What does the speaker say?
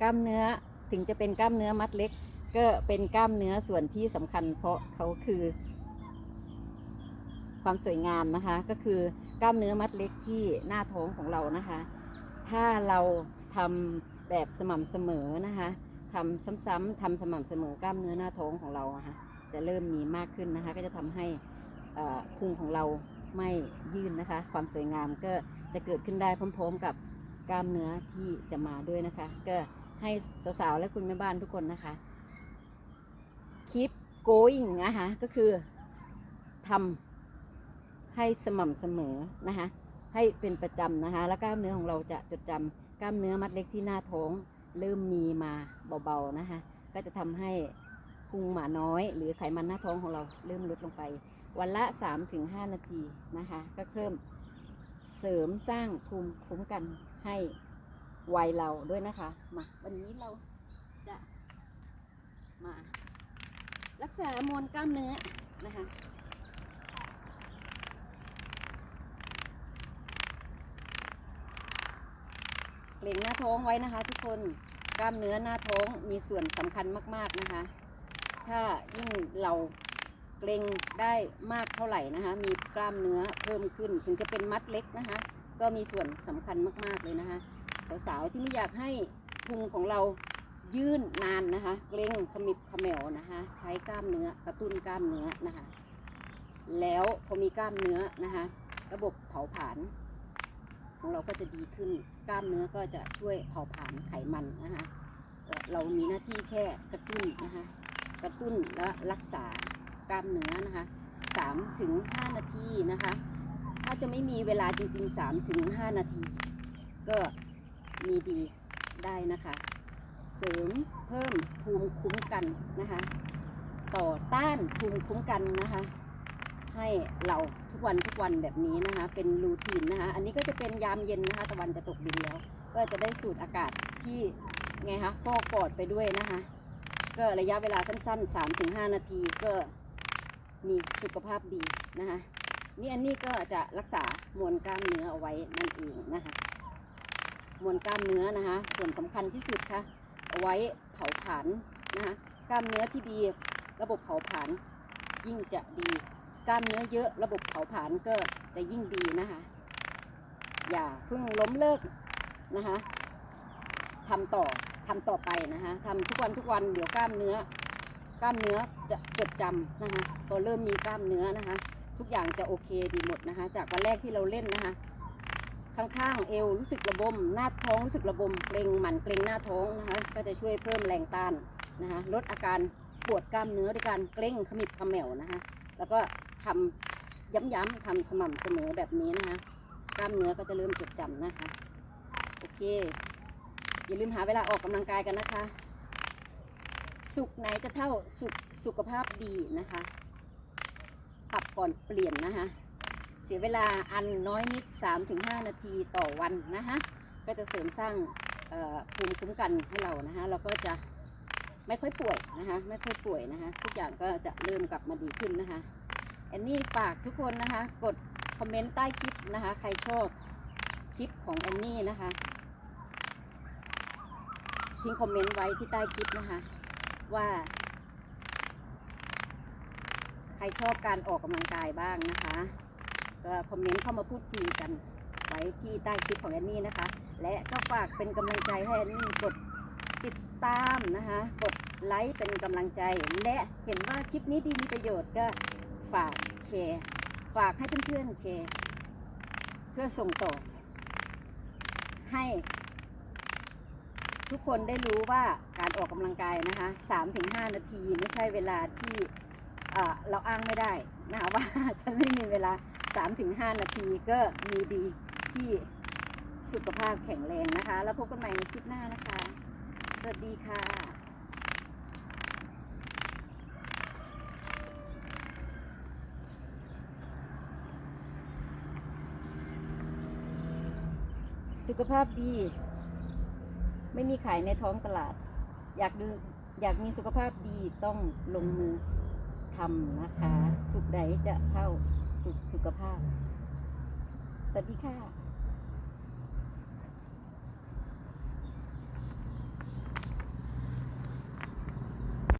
กล้ามเนื้อถึงจะเป็นกล้ามเนื้อมัดเล็ก ก็เป็นกล้ามเนื้อส่วนที่สำคัญ เพราะเขาคือ ความสวยงามนะคะ ก็คือกล้ามเนื้อมัดเล็กที่หน้าท้องของเรานะคะ ถ้าเราทำแบบสม่ำเสมอนะคะทำซ้ำๆทำสม่ำเสมอกล้ามเนื้อหน้าท้องของเราะค่ะจะเริ่มมีมากขึ้นนะคะ ก็จะทำให้พุงของเราไม่ยื่นนะคะ ความสวยงามก็จะเกิดขึ้นได้พร้อม ๆ กับกล้ามเนื้อที่จะมาด้วยนะคะ ก็ ให้สาวๆและคุณแม่บ้านทุกคนนะคะ keep going นะคะ ก็คือทำให้สม่ำเสมอนะคะ ให้เป็นประจำนะคะ แล้วกล้ามเนื้อของเราจะจดจำกล้ามเนื้อมัดเล็กที่หน้าท้อง เริ่มมีมาเบาๆนะคะ ก็จะทำให้พุงหมาน้อย หรือไขมันหน้าท้องของเราเริ่มลดลงไป วันละ 3-5 นาทีนะคะ ก็เพิ่มเสริมสร้างภูมิคุ้มกันให้ วัยเราด้วยนะคะ มาวันนี้เราจะมา รักษามวลกล้ามเนื้อนะคะ เกร็งหน้าท้องไว้นะคะ ทุกคนกล้ามเนื้อหน้าท้องมีส่วนสำคัญมาก ๆนะคะ ถ้ายิ่งเราเกร็งได้มากเท่าไหร่นะคะ มีกล้ามเนื้อเพิ่มขึ้น ถึงจะเป็นมัดเล็กนะคะ ก็มีส่วนสำคัญมาก ๆ เลยนะคะ สาวๆที่ไม่อยากให้พุงของเรายื่นนานนะคะเกร็งขมิบขมวนะคะ ใช้กล้ามเนื้อกระตุ้นกล้ามเนื้อนะคะ แล้วพอมีกล้ามเนื้อนะคะ ระบบเผาผลาญของเราก็จะดีขึ้นกล้ามเนื้อก็จะช่วยเผาผลาญไขมันนะคะเเรามีหน้าที่แค่กระตุ้นนะคะ กระตุ้นและรักษากล้ามเนื้อนะคะสามถึงห้านาทีนะคะ ถ้าจะไม่มีเวลาจริงๆสามถึงห้านาที ก็ มีดีได้นะคะ เสริมเพิ่มภูมิคุ้มกันนะคะ ต่อต้านภูมิคุ้มกันนะคะ ให้เราทุกวันทุกวันแบบนี้นะคะ เป็นรูทีนนะคะ อันนี้ก็จะเป็นยามเย็นนะคะตะวันจะตกดินแล้ว ก็จะได้สูดอากาศที่ไงคะฟอกปอดไปด้วยนะคะ ก็ระยะเวลาสั้น ๆ 3-5 นาทีก็มีสุขภาพดีนะคะนี่อันนี้ก็จะรักษามวลกล้ามเนื้อเอาไว้นั่นเองนะคะ มวลกล้ามเนื้อนะคะ ส่วนสำคัญที่สุดค่ะเอาไว้เผาผลาญนะคะกล้ามเนื้อที่ดีระบบเผาผลาญยิ่งจะดี กล้ามเนื้อเยอะระบบเผาผลาญก็จะยิ่งดีนะคะ อย่าเพิ่งล้มเลิกนะคะทำต่อทำต่อไปนะคะทำทุกวันทุกวันเดี๋ยวกล้ามเนื้อกล้ามเนื้อจะจดจำนะคะพอเริ่มมีกล้ามเนื้อนะคะ ทุกอย่างจะโอเคดีหมดนะคะ จากวันแรกที่เราเล่นนะคะ ข้างๆเอวรู้สึกระบม หน้าท้องรู้สึกระบมเกรงหมันเกรงหน้าท้องนะคะ ก็จะช่วยเพิ่มแรงต้านนะคะ ลดอาการปวดกล้ามเนื้อด้วยการเกร็งขมิบขมวนะคะ แล้วก็ทำย้ำๆทำสม่ำเสมอแบบนี้นะคะ กล้ามเนื้อก็จะเริ่มจดจำนะคะ โอเค อย่าลืมหาเวลาออกกำลังกายกันนะคะ สุขไหนจะเท่าสุขสุขภาพดีนะคะ ปรับก่อนเปลี่ยนนะคะ สียเวลาอันน้อยนิด 3-5 นาทีต่อวันนะคะก็จะเสริมสร้างภูมิคุ้มกันให้เรานะคะเราก็จะไม่ค่อยป่วยนะคะไม่ค่อยป่วยนะคะทุกอย่างก็จะเริ่มกลับมาดีขึ้นนะคะแอนนี่ฝากทุกคนนะคะกดคอมเมนต์ใต้คลิปนะคะใครชอบคลิปของแอนนี่นะคะทิ้งคอมเมนต์ไว้ที่ใต้คลิปนะคะว่า ใครชอบการออกกำลังกายบ้างนะคะ ก็คอมเมนต์เข้ามาพูดคุยกันไว้ที่ใต้คลิปของแอนนี่นะคะ และก็ฝากเป็นกำลังใจให้แอนนี่กดติดตามนะคะ กดไลค์เป็นกำลังใจ และเห็นว่าคลิปนี้ดีมีประโยชน์ก็ฝากแชร์ ฝากให้เพื่อนๆแชร์ เพื่อส่งต่อ ให้ ทุกคนได้รู้ว่าการออกกำลังกายนะคะ 3-5 นาทีไม่ใช่เวลาที่เอ่อเราอ้างไม่ได้นะคะว่าฉันไม่มีเวลา 3-5 นาทีก็มีดีที่สุขภาพแข็งแรงนะคะ แล้วพบกันใหม่ในคลิปหน้านะคะ สวัสดีค่ะสุขภาพดี ไม่มีขายในท้องตลาด อยากดูอยากมีสุขภาพดีต้องลงมือ ทำนะคะ สุขใดจะเท่าสุขสุขภาพ สวัสดีค่ะ